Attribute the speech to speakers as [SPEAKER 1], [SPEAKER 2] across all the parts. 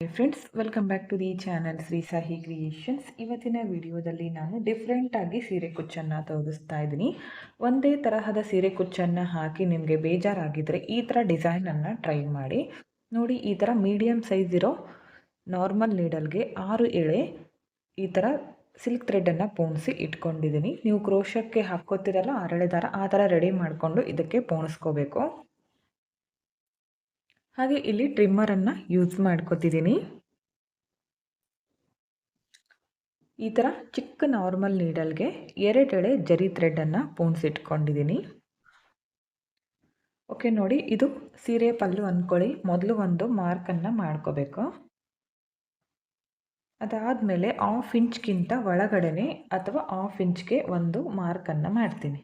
[SPEAKER 1] Friends welcome back to the channel Shri Sahi creations ಇವತ್ತಿನ ವಿಡಿಯೋದಲ್ಲಿ ನಾನು ಡಿಫ್ರೆಂಟಾಗಿ ಸೀರೆ ಕುಚ್ಚನ್ನು ತೋರಿಸ್ತಾ ಇದ್ದೀನಿ. ಒಂದೇ ತರಹದ ಸೀರೆ ಕುಚ್ಚನ್ನು ಹಾಕಿ ನಿಮಗೆ ಬೇಜಾರಾಗಿದ್ದರೆ ಈ ಥರ ಡಿಸೈನನ್ನು ಟ್ರೈ ಮಾಡಿ. ನೋಡಿ, ಈ ಥರ ಮೀಡಿಯಮ್ ಸೈಜ್ ಇರೋ ನಾರ್ಮಲ್ ನೀಡಲ್ಗೆ ಆರು ಎಳೆ ಈ ಥರ ಸಿಲ್ಕ್ ಥ್ರೆಡನ್ನು ಪೋಣಿಸಿ ಇಟ್ಕೊಂಡಿದ್ದೀನಿ. ನೀವು ಕ್ರೋಶಕ್ಕೆ ಹಾಕೋತಿರಲ್ಲ ಆರಳೆ ದಾರ, ಆ ಥರ ರೆಡಿ ಮಾಡಿಕೊಂಡು ಇದಕ್ಕೆ ಪೋಣಿಸ್ಕೋಬೇಕು. ಹಾಗೆ ಇಲ್ಲಿ ಟ್ರಿಮ್ಮರನ್ನು ಯೂಸ್ ಮಾಡ್ಕೋತಿದ್ದೀನಿ ಈ ಥರ ಚಿಕ್ಕ ನಾರ್ಮಲ್ ನೀಡಲ್ಗೆ ಎರಡೆಳೆ ಜರಿ ಥ್ರೆಡನ್ನು ಪೂಣಿಸಿಟ್ಕೊಂಡಿದ್ದೀನಿ ಓಕೆ ನೋಡಿ ಇದು ಸೀರೆ ಪಲ್ಲು ಅಂದ್ಕೊಳ್ಳಿ ಮೊದಲು ಒಂದು ಮಾರ್ಕನ್ನು ಮಾಡ್ಕೋಬೇಕು. ಅದಾದಮೇಲೆ ಆಫ್ ಇಂಚ್ಗಿಂತ ಒಳಗಡೆನೆ ಅಥವಾ ಆಫ್ ಇಂಚ್ಗೆ ಒಂದು ಮಾರ್ಕನ್ನು ಮಾಡ್ತೀನಿ.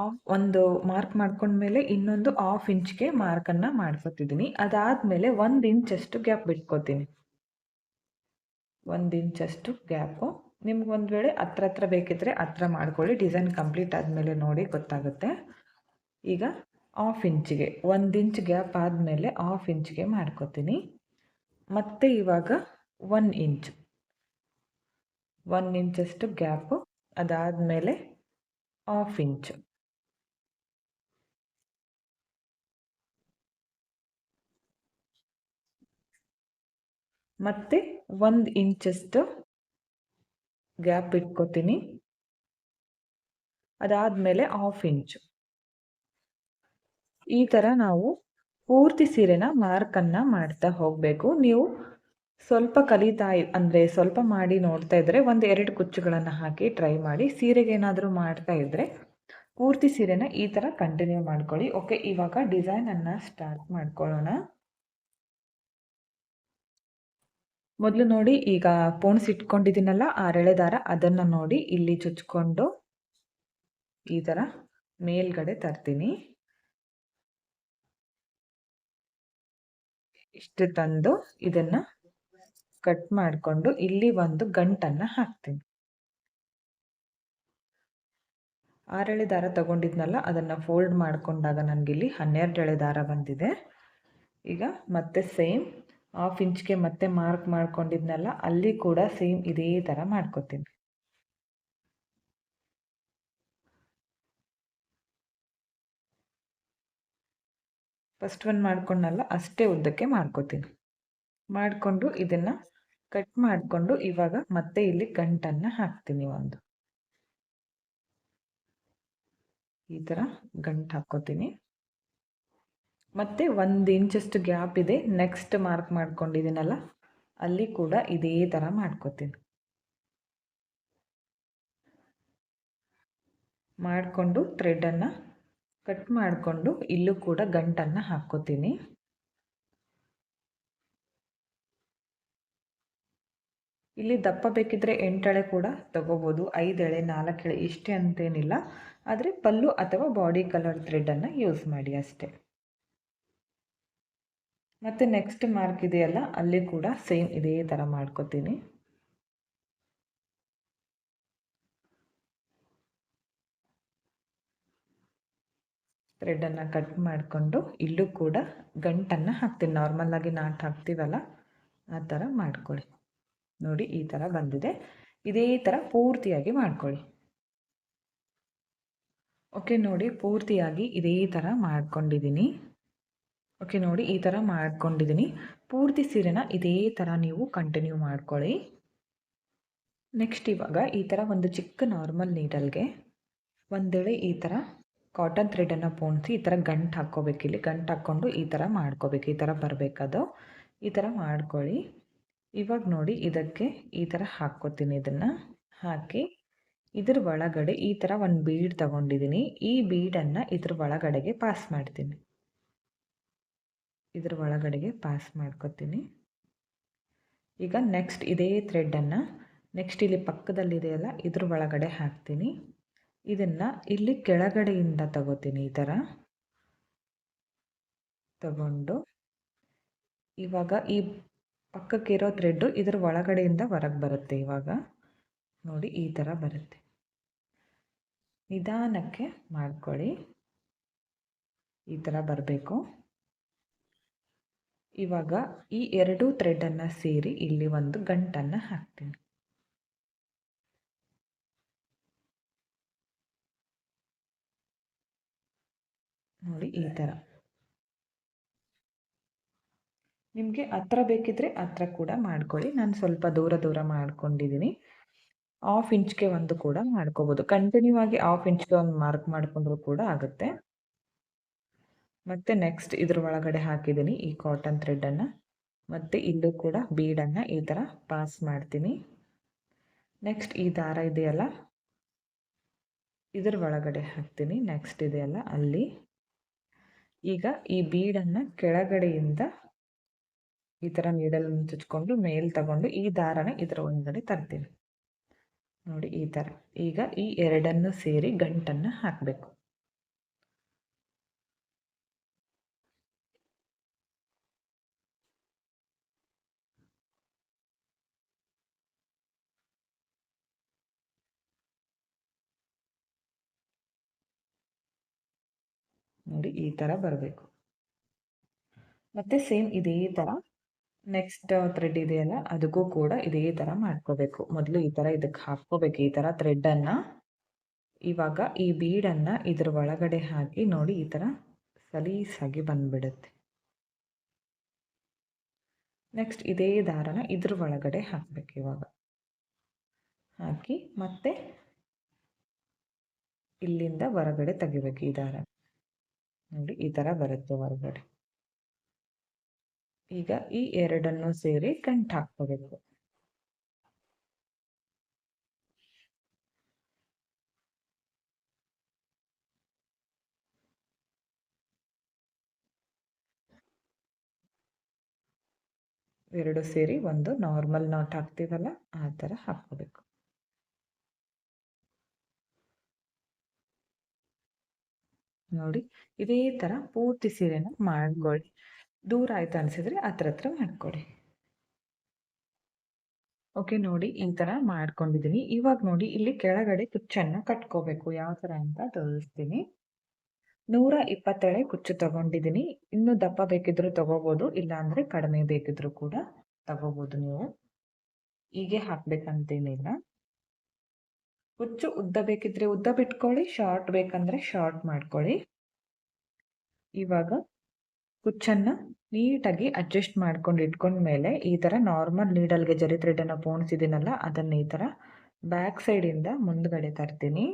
[SPEAKER 1] ಆಫ್ ಒಂದು ಮಾರ್ಕ್ ಮಾಡ್ಕೊಂಡ್ಮೇಲೆ ಇನ್ನೊಂದು ಹಾಫ್ ಇಂಚ್ಗೆ ಮಾರ್ಕನ್ನು ಮಾಡ್ಕೊತಿದ್ದೀನಿ ಅದಾದಮೇಲೆ ಒಂದು ಇಂಚಷ್ಟು ಗ್ಯಾಪ್ ಬಿಟ್ಕೋತೀನಿ. ಒಂದು ಇಂಚಷ್ಟು ಗ್ಯಾಪು ನಿಮ್ಗೆ ಒಂದು ವೇಳೆ ಹತ್ರ ಹತ್ರ ಬೇಕಿದ್ರೆ ಹತ್ರ ಮಾಡ್ಕೊಳ್ಳಿ. ಡಿಸೈನ್ ಕಂಪ್ಲೀಟ್ ಆದಮೇಲೆ ನೋಡಿ ಗೊತ್ತಾಗುತ್ತೆ. ಈಗ ಹಾಫ್ ಇಂಚಿಗೆ ಒಂದು ಇಂಚ್ ಗ್ಯಾಪ್ ಆದಮೇಲೆ ಹಾಫ್ ಇಂಚ್ಗೆ ಮಾಡ್ಕೋತೀನಿ. ಮತ್ತು ಇವಾಗ ಒನ್ ಇಂಚ್. ಒನ್ ಇಂಚಷ್ಟು ಗ್ಯಾಪು ಅದಾದಮೇಲೆ ಆಫ್ ಇಂಚು. ಮತ್ತು ಒಂದು ಇಂಚಷ್ಟು ಗ್ಯಾಪ್ ಇಟ್ಕೋತೀನಿ. ಅದಾದಮೇಲೆ ಹಾಫ್ ಇಂಚು. ಈ ಥರ ನಾವು ಪೂರ್ತಿ ಸೀರೆನ ಮಾರ್ಕನ್ನು ಮಾಡ್ತಾ ಹೋಗಬೇಕು. ನೀವು ಸ್ವಲ್ಪ ಕಲಿತಾ ಅಂದರೆ ಸ್ವಲ್ಪ ಮಾಡಿ ನೋಡ್ತಾ ಇದ್ದರೆ ಒಂದು ಎರಡು ಕುಚ್ಚುಗಳನ್ನು ಹಾಕಿ ಟ್ರೈ ಮಾಡಿ ಸೀರೆಗೆ ಏನಾದರೂ ಮಾಡ್ತಾ ಇದ್ದರೆ ಪೂರ್ತಿ ಸೀರೆನ ಈ ಥರ ಕಂಟಿನ್ಯೂ ಮಾಡ್ಕೊಳ್ಳಿ. ಓಕೆ ಇವಾಗ ಡಿಸೈನನ್ನು ಸ್ಟಾರ್ಟ್ ಮಾಡ್ಕೊಳ್ಳೋಣ. ಮೊದಲು ನೋಡಿ, ಈಗ ಪೋಣಿಸಿಟ್ಕೊಂಡಿದ್ದೀನಲ್ಲ ರಳೆ ದಾರ, ಅದನ್ನು ನೋಡಿ ಇಲ್ಲಿ ಚುಚ್ಕೊಂಡು ಈ ಥರ ಮೇಲ್ಗಡೆ ತರ್ತೀನಿ. ಇಷ್ಟು ತಂದು ಇದನ್ನು ಕಟ್ ಮಾಡಿಕೊಂಡು ಇಲ್ಲಿ ಒಂದು ಗಂಟನ್ನು ಹಾಕ್ತೀನಿ. ಆರೆಳೆ ದಾರ ತಗೊಂಡಿದ್ನಲ್ಲ, ಅದನ್ನು ಫೋಲ್ಡ್ ಮಾಡಿಕೊಂಡಾಗ ನನಗಿಲ್ಲಿ ಹನ್ನೆರಡು ಎಳೆ ದಾರ ಬಂದಿದೆ. ಈಗ ಮತ್ತೆ ಸೇಮ್ ಹಾಫ್ ಇಂಚ್ಗೆ ಮತ್ತೆ ಮಾರ್ಕ್ ಮಾಡ್ಕೊಂಡಿದ್ನಲ್ಲ, ಅಲ್ಲಿ ಕೂಡ ಸೇಮ್ ಇದೇ ಥರ ಮಾಡ್ಕೋತೀನಿ. ಫಸ್ಟ್ ಒನ್ ಮಾಡ್ಕೊಂಡಲ್ಲ, ಅಷ್ಟೇ ಉದ್ದಕ್ಕೆ ಮಾಡ್ಕೋತೀನಿ. ಮಾಡಿಕೊಂಡು ಇದನ್ನು ಕಟ್ ಮಾಡಿಕೊಂಡು ಇವಾಗ ಮತ್ತೆ ಇಲ್ಲಿ ಗಂಟನ್ನು ಹಾಕ್ತೀನಿ ಒಂದು. ಈ ಥರ ಗಂಟು ಹಾಕ್ಕೋತೀನಿ. ಮತ್ತು ಒಂದು ಇಂಚಷ್ಟು ಗ್ಯಾಪ್ ಇದೆ. ನೆಕ್ಸ್ಟ್ ಮಾರ್ಕ್ ಮಾಡ್ಕೊಂಡಿದ್ದೀನಲ್ಲ, ಅಲ್ಲಿ ಕೂಡ ಇದೇ ಥರ ಮಾಡ್ಕೋತೀನಿ. ಮಾಡಿಕೊಂಡು ಥ್ರೆಡನ್ನು ಕಟ್ ಮಾಡಿಕೊಂಡು ಇಲ್ಲೂ ಕೂಡ ಗಂಟನ್ನು ಹಾಕ್ಕೋತೀನಿ. ಇಲ್ಲಿ ದಪ್ಪ ಬೇಕಿದ್ರೆ ಎಂಟಳೆ ಕೂಡ ತಗೋಬೋದು. ಐದೆಳೆ ಎಳೆ ಇಷ್ಟೇ ಅಂತೇನಿಲ್ಲ. ಆದರೆ ಪಲ್ಲು ಅಥವಾ ಬಾಡಿ ಕಲರ್ ಥ್ರೆಡನ್ನು ಯೂಸ್ ಮಾಡಿ ಅಷ್ಟೇ. ಮತ್ತು ನೆಕ್ಸ್ಟ್ ಮಾರ್ಕ್ ಇದೆಯಲ್ಲ, ಅಲ್ಲಿ ಕೂಡ ಸೇಮ್ ಇದೇ ಥರ ಮಾಡ್ಕೋತೀನಿ. ಥ್ರೆಡನ್ನು ಕಟ್ ಮಾಡಿಕೊಂಡು ಇಲ್ಲೂ ಕೂಡ ಗಂಟನ್ನು ಹಾಕ್ತೀನಿ. ನಾರ್ಮಲ್ಲಾಗಿ ನಾಟ್ ಹಾಕ್ತೀವಲ್ಲ, ಆ ಥರ ಮಾಡ್ಕೊಳ್ಳಿ. ನೋಡಿ, ಈ ಥರ ಬಂದಿದೆ. ಇದೇ ಥರ ಪೂರ್ತಿಯಾಗಿ ಮಾಡ್ಕೊಳ್ಳಿ. ಓಕೆ ನೋಡಿ, ಪೂರ್ತಿಯಾಗಿ ಇದೇ ಥರ ಮಾಡ್ಕೊಂಡಿದ್ದೀನಿ. ಓಕೆ ನೋಡಿ ಈ ಥರ ಮಾಡ್ಕೊಂಡಿದ್ದೀನಿ ಪೂರ್ತಿ ಸೀರೆನ ಇದೇ ಥರ ನೀವು ಕಂಟಿನ್ಯೂ ಮಾಡ್ಕೊಳ್ಳಿ. ನೆಕ್ಸ್ಟ್ ಇವಾಗ ಈ ಥರ ಒಂದು ಚಿಕ್ಕ ನಾರ್ಮಲ್ ನೀಡಲ್ಗೆ ಒಂದೇಳೆ ಈ ಥರ ಕಾಟನ್ ಥ್ರೆಡನ್ನು ಪೋಣಿಸಿ ಈ ಥರ ಗಂಟು ಹಾಕ್ಕೋಬೇಕು ಇಲ್ಲಿ. ಗಂಟು ಹಾಕ್ಕೊಂಡು ಈ ಥರ ಮಾಡ್ಕೋಬೇಕು. ಈ ಥರ ಬರಬೇಕದು ಈ ಥರ ಮಾಡ್ಕೊಳ್ಳಿ. ಇವಾಗ ನೋಡಿ ಇದಕ್ಕೆ ಈ ಥರ ಹಾಕ್ಕೋತೀನಿ ಇದನ್ನು. ಹಾಕಿ ಇದ್ರ ಒಳಗಡೆ ಈ ಥರ ಒಂದು ಬೀಡ್ ತಗೊಂಡಿದ್ದೀನಿ ಈ ಬೀಡನ್ನು ಇದ್ರ ಒಳಗಡೆಗೆ ಪಾಸ್ ಮಾಡ್ತೀನಿ. ಇದ್ರ ಒಳಗಡೆಗೆ ಪಾಸ್ ಮಾಡ್ಕೊತೀನಿ. ಈಗ ನೆಕ್ಸ್ಟ್ ಇದೇ ಥ್ರೆಡ್ಡನ್ನು ನೆಕ್ಸ್ಟ್ ಇಲ್ಲಿ ಪಕ್ಕದಲ್ಲಿದೆಯಲ್ಲ ಇದ್ರ ಒಳಗಡೆ ಹಾಕ್ತೀನಿ. ಇದನ್ನು ಇಲ್ಲಿ ಕೆಳಗಡೆಯಿಂದ ತಗೋತೀನಿ ಈ ಥರ ತಗೊಂಡು ಇವಾಗ ಈ ಪಕ್ಕಕ್ಕಿರೋ ಥ್ರೆಡ್ಡು ಇದ್ರ ಒಳಗಡೆಯಿಂದ ಹೊರಗೆ ಬರುತ್ತೆ ಇವಾಗ. ನೋಡಿ ಈ ಥರ ಬರುತ್ತೆ. ನಿಧಾನಕ್ಕೆ ಮಾಡ್ಕೊಳ್ಳಿ. ಈ ಥರ ಬರಬೇಕು. ಇವಾಗ ಈ ಎರಡು ಥ್ರೆಡನ್ನು ಸೇರಿ ಇಲ್ಲಿ ಒಂದು ಗಂಟನ್ನು ಹಾಕ್ತೀನಿ. ನೋಡಿ ಈ ಥರ ನಿಮಗೆ ಹತ್ರ ಬೇಕಿದ್ರೆ ಹತ್ರ ಕೂಡ ಮಾಡ್ಕೊಳ್ಳಿ. ನಾನು ಸ್ವಲ್ಪ ದೂರ ದೂರ ಮಾಡ್ಕೊಂಡಿದ್ದೀನಿ ಹಾಫ್ ಇಂಚ್ಗೆ ಒಂದು ಕೂಡ ಮಾಡ್ಕೋಬೋದು. ಕಂಟಿನ್ಯೂ ಆಗಿ ಹಾಫ್ ಇಂಚ್ಗೆ ಒಂದು ಮಾರ್ಕ್ ಮಾಡಿಕೊಂಡ್ರು ಕೂಡ ಆಗುತ್ತೆ. ಮತ್ತು ನೆಕ್ಸ್ಟ್ ಇದ್ರ ಒಳಗಡೆ ಹಾಕಿದ್ದೀನಿ ಈ ಕಾಟನ್ ಥ್ರೆಡನ್ನು ಮತ್ತು ಇಲ್ಲೂ ಕೂಡ ಬೀಡನ್ನು ಈ ಥರ ಪಾಸ್ ಮಾಡ್ತೀನಿ. ನೆಕ್ಸ್ಟ್ ಈ ದಾರ ಇದೆಯಲ್ಲ? ಇದ್ರ ಒಳಗಡೆ ಹಾಕ್ತೀನಿ. ನೆಕ್ಸ್ಟ್ ಇದೆಯಲ್ಲ ಅಲ್ಲಿ. ಈಗ ಈ ಬೀಡನ್ನು ಕೆಳಗಡೆಯಿಂದ ಈ ಥರ ನೀಡಲನ್ನು ಚುಚ್ಕೊಂಡು ಮೇಲ್ ತಗೊಂಡು ಈ ದಾರನ ಇದರ ಒಳಗಡೆ ತರ್ತೀನಿ. ನೋಡಿ ಈ ಥರ ಈಗ ಈ ಎರಡನ್ನು ಸೇರಿ ಗಂಟನ್ನು ಹಾಕಬೇಕು. ನೋಡಿ, ಈ ಥರ ಬರಬೇಕು. ಮತ್ತು ಸೇಮ್ ಇದೇ ಥರ ನೆಕ್ಸ್ಟ್ ಥ್ರೆಡ್ ಇದೆಯಲ್ಲ ಅದಕ್ಕೂ ಕೂಡ ಇದೇ ಥರ ಮಾಡ್ಕೋಬೇಕು. ಮೊದಲು ಈ ಥರ ಇದಕ್ಕೆ ಹಾಕ್ಕೋಬೇಕು, ಈ ಥರ ಥ್ರೆಡ್ಡನ್ನು ಇವಾಗ ಈ ಬೀಡನ್ನು ಇದ್ರ ಒಳಗಡೆ ಹಾಕಿ ನೋಡಿ, ಈ ಥರ ಸಲೀಸಾಗಿ ಬಂದುಬಿಡುತ್ತೆ. ನೆಕ್ಸ್ಟ್ ಇದೇ ದಾರನ ಇದ್ರ ಒಳಗಡೆ ಹಾಕಬೇಕು ಇವಾಗ. ಹಾಕಿ ಮತ್ತೆ ಇಲ್ಲಿಂದ ಹೊರಗಡೆ ತೆಗಿಬೇಕು ಈ ದಾರ ನೋಡಿ, ಈ ಥರ ಬರುತ್ತೆ ಹೊರಗಡೆ. ಈಗ ಈ ಎರಡನ್ನು ಸೇರಿ ಗಂಟು ಹಾಕ್ಕೋಬೇಕು. ಎರಡು ಸೇರಿ ಒಂದು ನಾರ್ಮಲ್ ನಾಟ್ ಹಾಕ್ತೀವಲ್ಲ, ಆ ಥರ ಹಾಕ್ಕೋಬೇಕು. ನೋಡಿ, ಇದೇ ಥರ ಪೂರ್ತಿ ಸೀರೆನ ಮಾಡ್ಕೊಳ್ಳಿ. ದೂರ ಆಯ್ತು ಅನಿಸಿದ್ರೆ ಹತ್ರ ಹತ್ರ ಮಾಡ್ಕೊಳ್ಳಿ. ಓಕೆ ನೋಡಿ, ಈ ಥರ ಮಾಡ್ಕೊಂಡಿದ್ದೀನಿ. ಇವಾಗ ನೋಡಿ, ಇಲ್ಲಿ ಕೆಳಗಡೆ ಕುಚ್ಚನ್ನು ಕಟ್ಕೋಬೇಕು. ಯಾವ ಥರ ಅಂತ ತೋರಿಸ್ತೀನಿ. ನೂರ ಇಪ್ಪತ್ತೇಳೆ ಕುಚ್ಚು ತಗೊಂಡಿದ್ದೀನಿ. ಇನ್ನೂ ದಪ್ಪ ಬೇಕಿದ್ರು ತಗೋಬೋದು, ಇಲ್ಲಾಂದರೆ ಕಡಿಮೆ ಬೇಕಿದ್ರು ಕೂಡ ತಗೋಬೋದು ನೀವು. ಹೀಗೆ ಹಾಕ್ಬೇಕಂತೇನಿಲ್ಲ. ಕುಚ್ಚು ಉದ್ದ ಬೇಕಿದ್ರೆ ಉದ್ದ ಬಿಟ್ಕೊಳ್ಳಿ ಶಾರ್ಟ್ ಬೇಕಂದ್ರೆ ಶಾರ್ಟ್ ಮಾಡ್ಕೊಳ್ಳಿ. ಇವಾಗ ಕುಚ್ಚನ್ನು ನೀಟಾಗಿ ಅಡ್ಜಸ್ಟ್ ಮಾಡ್ಕೊಂಡು ಇಟ್ಕೊಂಡ್ಮೇಲೆ ಈ ಥರ ನಾರ್ಮಲ್ ನೀಡಲ್ಗೆ ಜರಿ ಥ್ರೆಡನ್ನು ಪೋಣಿಸಿದ್ದೀನಲ್ಲ ಅದನ್ನು ಈ ಥರ ಬ್ಯಾಕ್ ಸೈಡಿಂದ ಮುಂದ್ಗಡೆ ತರ್ತೀನಿ.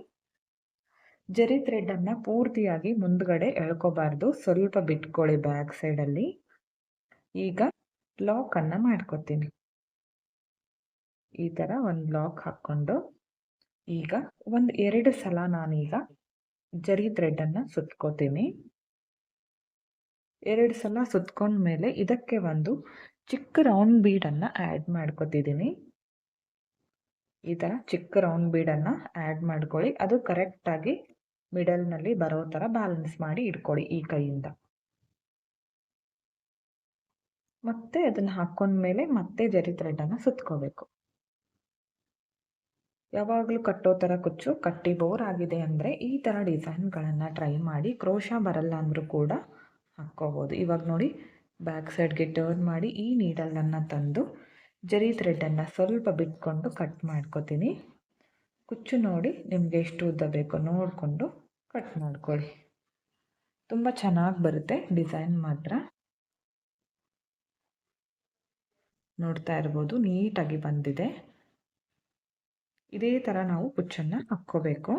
[SPEAKER 1] ಜರಿ ಥ್ರೆಡನ್ನು ಪೂರ್ತಿಯಾಗಿ ಮುಂದ್ಗಡೆ ಎಳ್ಕೋಬಾರ್ದು, ಸ್ವಲ್ಪ ಬಿಟ್ಕೊಳ್ಳಿ ಬ್ಯಾಕ್ ಸೈಡಲ್ಲಿ ಈಗ ಲಾಕನ್ನು ಮಾಡ್ಕೊತೀನಿ. ಈ ಥರ ಒಂದು ಲಾಕ್ ಹಾಕ್ಕೊಂಡು ಈಗ ಒಂದು ಎರಡು ಸಲ ನಾನೀಗ ಜರಿ ಥ್ರೆಡನ್ನು ಸುತ್ಕೋತೀನಿ. ಎರಡು ಸಲ ಸುತ್ಕೊಂಡ್ಮೇಲೆ ಇದಕ್ಕೆ ಒಂದು ಚಿಕ್ಕ ರೌಂಡ್ ಬೀಡನ್ನು ಆ್ಯಡ್ ಮಾಡ್ಕೋತಿದ್ದೀನಿ. ಈ ಥರ ಚಿಕ್ಕ ರೌಂಡ್ ಬೀಡನ್ನು ಆ್ಯಡ್ ಮಾಡ್ಕೊಳ್ಳಿ. ಅದು ಕರೆಕ್ಟಾಗಿ ಮಿಡಲ್ನಲ್ಲಿ ಬರೋ ಥರ ಬ್ಯಾಲೆನ್ಸ್ ಮಾಡಿ ಇಟ್ಕೊಳ್ಳಿ ಈ ಕೈಯಿಂದ. ಮತ್ತೆ ಅದನ್ನು ಹಾಕ್ಕೊಂಡ್ಮೇಲೆ ಮತ್ತೆ ಜರಿ ಥ್ರೆಡನ್ನು ಸುತ್ಕೋಬೇಕು. ಯಾವಾಗಲೂ ಕಟ್ಟೋ ಥರ ಕುಚ್ಚು, ಕಟ್ಟಿ ಬೋರ್ ಆಗಿದೆ ಅಂದರೆ ಈ ಥರ ಡಿಸೈನ್ಗಳನ್ನು ಟ್ರೈ ಮಾಡಿ, ಕ್ರೋಶ ಬರಲ್ಲ ಅಂದರೂ ಕೂಡ ಹಾಕ್ಕೋಬೋದು ಇವಾಗ ನೋಡಿ ಬ್ಯಾಕ್ ಸೈಡ್ಗೆ ಟರ್ನ್ ಮಾಡಿ ಈ ನೀಡಲನ್ನು ತಂದು ಜರಿ ಥ್ರೆಡನ್ನು ಸ್ವಲ್ಪ ಬಿಟ್ಕೊಂಡು ಕಟ್ ಮಾಡ್ಕೋತೀನಿ. ಕುಚ್ಚು ನೋಡಿ ನಿಮಗೆ ಎಷ್ಟು ಉದ್ದ ಬೇಕೋ ನೋಡಿಕೊಂಡು ಕಟ್ ಮಾಡ್ಕೊಳ್ಳಿ. ತುಂಬ ಚೆನ್ನಾಗಿ ಬರುತ್ತೆ ಡಿಸೈನ್ ಮಾತ್ರ. ನೋಡ್ತಾ ಇರ್ಬೋದು, ನೀಟಾಗಿ ಬಂದಿದೆ. ಇದೇ ಥರ ನಾವು ಕುಚ್ಚನ್ನು ಹಾಕ್ಕೋಬೇಕು.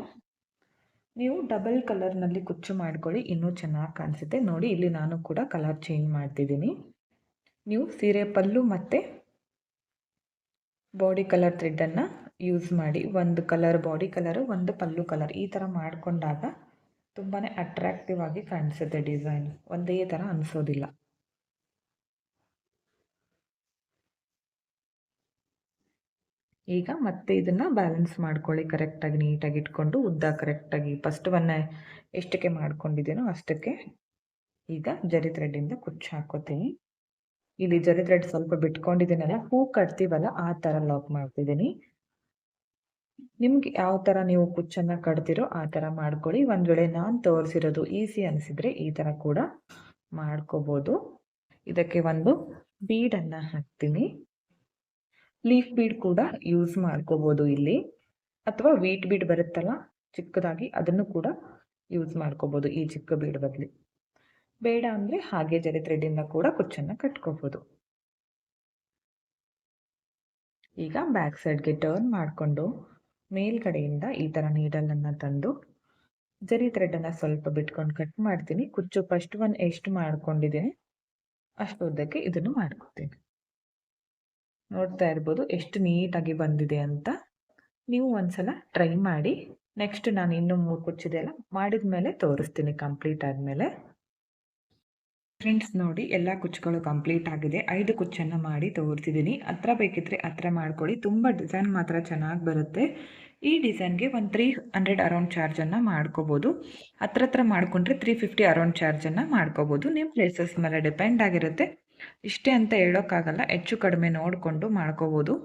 [SPEAKER 1] ನೀವು ಡಬಲ್ ಕಲರ್ನಲ್ಲಿ ಕುಚ್ಚು ಮಾಡ್ಕೊಳ್ಳಿ, ಇನ್ನೂ ಚೆನ್ನಾಗಿ ಕಾಣಿಸುತ್ತೆ. ನೋಡಿ, ಇಲ್ಲಿ ನಾನು ಕೂಡ ಕಲರ್ ಚೇಂಜ್ ಮಾಡ್ತಿದ್ದೀನಿ. ನೀವು ಸೀರೆ ಪಲ್ಲು ಮತ್ತು ಬಾಡಿ ಕಲರ್ ಥ್ರೆಡ್ಡನ್ನು ಯೂಸ್ ಮಾಡಿ. ಒಂದು ಕಲರ್ ಬಾಡಿ ಕಲರು ಒಂದು ಪಲ್ಲು ಕಲರ್ ಈ ಥರ ಮಾಡಿಕೊಂಡಾಗ ತುಂಬಾ ಅಟ್ರಾಕ್ಟಿವ್ ಆಗಿ ಕಾಣಿಸುತ್ತೆ ಡಿಸೈನ್ ಒಂದೇ ಥರ ಅನಿಸೋದಿಲ್ಲ. ಈಗ ಮತ್ತೆ ಇದನ್ನು ಬ್ಯಾಲೆನ್ಸ್ ಮಾಡ್ಕೊಳ್ಳಿ ಕರೆಕ್ಟಾಗಿ ನೀಟಾಗಿ ಇಟ್ಕೊಂಡು, ಉದ್ದ ಕರೆಕ್ಟಾಗಿ ಫಸ್ಟ್ ಒನ್ನ ಎಷ್ಟಕ್ಕೆ ಮಾಡ್ಕೊಂಡಿದ್ದೀನೋ ಅಷ್ಟಕ್ಕೆ ಈಗ ಜರಿ ಥ್ರೆಡ್ಡಿಂದ ಕುಚ್ಚು ಹಾಕೋತೀನಿ ಇಲ್ಲಿ ಜರಿ ಥ್ರೆಡ್ ಸ್ವಲ್ಪ ಬಿಟ್ಕೊಂಡಿದ್ದೀನಲ್ಲ, ಹೂ ಕಟ್ತೀವಲ್ಲ ಆ ಥರ ಲಾಕ್ ಮಾಡ್ತಿದ್ದೀನಿ. ನಿಮ್ಗೆ ಯಾವ ಥರ ನೀವು ಕುಚ್ಚನ್ನು ಕಟ್ತಿರೋ ಆ ಥರ ಮಾಡ್ಕೊಳ್ಳಿ. ಒಂದು ವೇಳೆ ನಾನು ತೋರಿಸಿರೋದು ಈಸಿ ಅನಿಸಿದರೆ ಈ ಥರ ಕೂಡ ಮಾಡ್ಕೋಬೋದು. ಇದಕ್ಕೆ ಒಂದು ಬೀಡನ್ನು ಹಾಕ್ತೀನಿ. ಲೀಫ್ ಬೀಡ್ ಕೂಡ ಯೂಸ್ ಮಾಡ್ಕೋಬೋದು ಇಲ್ಲಿ. ಅಥವಾ ವೀಟ್ ಬೀಡ್ ಬರುತ್ತಲ್ಲ, ಚಿಕ್ಕದಾಗಿ ಅದನ್ನು ಕೂಡ ಯೂಸ್ ಮಾಡ್ಕೋಬೋದು ಈ ಚಿಕ್ಕ ಬೀಡ್ ಬದಲಿ. ಬೇಡ ಅಂದರೆ ಹಾಗೆ ಜರಿ ಥ್ರೆಡ್ಡಿಂದ ಕೂಡ ಕುಚ್ಚನ್ನು ಕಟ್ಕೋಬೋದು. ಈಗ ಬ್ಯಾಕ್ ಸೈಡ್ಗೆ ಟರ್ನ್ ಮಾಡಿಕೊಂಡು ಮೇಲ್ಗಡೆಯಿಂದ ಈ ಥರ ನೀಡಲನ್ನು ತಂದು ಜರಿ ಥ್ರೆಡ್ಡನ್ನು ಸ್ವಲ್ಪ ಬಿಟ್ಕೊಂಡು ಕಟ್ ಮಾಡ್ತೀನಿ. ಕುಚ್ಚು ಫಸ್ಟ್ ಒನ್ ಎಷ್ಟು ಮಾಡ್ಕೊಂಡಿದ್ದೀನಿ ಅಷ್ಟು ಉದ್ದಕ್ಕೆ ಇದನ್ನು ಮಾಡ್ಕೊತೀನಿ. ನೋಡ್ತಾ ಇರ್ಬೋದು ಎಷ್ಟು ನೀಟಾಗಿ ಬಂದಿದೆ ಅಂತ. ನೀವು ಒಂದ್ಸಲ ಟ್ರೈ ಮಾಡಿ. ನೆಕ್ಸ್ಟ್ ನಾನು ಇನ್ನೂ ಮೂರು ಕುಚ್ಚಿದೆಲ್ಲ ಮಾಡಿದ ಮೇಲೆ ತೋರಿಸ್ತೀನಿ ಕಂಪ್ಲೀಟ್ ಆದಮೇಲೆ. ಫ್ರೆಂಡ್ಸ್ ನೋಡಿ, ಎಲ್ಲ ಕುಚ್ಚುಗಳು ಕಂಪ್ಲೀಟ್ ಆಗಿದೆ. ಐದು ಕುಚ್ಚನ್ನು ಮಾಡಿ ತೋರಿಸಿದ್ದೀನಿ ಹತ್ರ ಬೇಕಿದ್ರೆ ಹತ್ರ ಮಾಡ್ಕೊಳ್ಳಿ. ತುಂಬ ಡಿಸೈನ್ ಮಾತ್ರ ಚೆನ್ನಾಗಿ ಬರುತ್ತೆ. ಈ ಡಿಸೈನ್ಗೆ ಒಂದು ತ್ರೀ ಹಂಡ್ರೆಡ್ ಅರೌಂಡ್ ಚಾರ್ಜನ್ನು ಮಾಡ್ಕೋಬೋದು. ಹತ್ರ ಹತ್ರ ಮಾಡಿಕೊಂಡ್ರೆ ತ್ರೀ ಫಿಫ್ಟಿ ಅರೌಂಡ್ ಚಾರ್ಜನ್ನು ಮಾಡ್ಕೋಬೋದು. ನಿಮ್ಮ ಪ್ಲೇಸಸ್ ಮೇಲೆ ಡಿಪೆಂಡ್ ಆಗಿರುತ್ತೆ. ಇಷ್ಟೇ ಅಂತ ಹೇಳೋಕ್ಕಾಗಲ್ಲ, ಹೆಚ್ಚು ಕಡಿಮೆ ನೋಡಿಕೊಂಡು ಮಾಡ್ಕೋಬೋದು.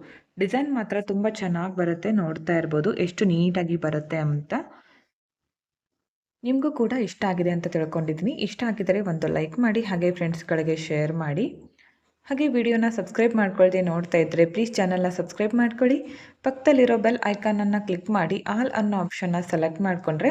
[SPEAKER 1] ಡಿಸೈನ್ ಮಾತ್ರ ತುಂಬ ಚೆನ್ನಾಗಿ ಬರುತ್ತೆ, ನೋಡ್ತಾ ಇರ್ಬೋದು, ಎಷ್ಟು ನೀಟಾಗಿ ಬರುತ್ತೆ ಅಂತ. ನಿಮಗೂ ಕೂಡ ಇಷ್ಟ ಆಗಿದೆ ಅಂತ ತಿಳ್ಕೊಂಡಿದ್ದೀನಿ. ಇಷ್ಟ ಆಗಿದರೆ ಒಂದು ಲೈಕ್ ಮಾಡಿ, ಹಾಗೆ ಫ್ರೆಂಡ್ಸ್ಗಳಿಗೆ ಶೇರ್ ಮಾಡಿ. ಹಾಗೆ ವಿಡಿಯೋನ ಸಬ್ಸ್ಕ್ರೈಬ್ ಮಾಡ್ಕೊಳ್ದೆ ನೋಡ್ತಾ ಇದ್ದರೆ ಪ್ಲೀಸ್ ಚಾನಲ್ನ ಸಬ್ಸ್ಕ್ರೈಬ್ ಮಾಡ್ಕೊಳ್ಳಿ. ಪಕ್ಕದಲ್ಲಿರೋ ಬೆಲ್ ಐಕಾನನ್ನು ಕ್ಲಿಕ್ ಮಾಡಿ ಆಲ್ ಅನ್ನೋ ಆಪ್ಷನ್ನ ಸೆಲೆಕ್ಟ್ ಮಾಡಿಕೊಂಡ್ರೆ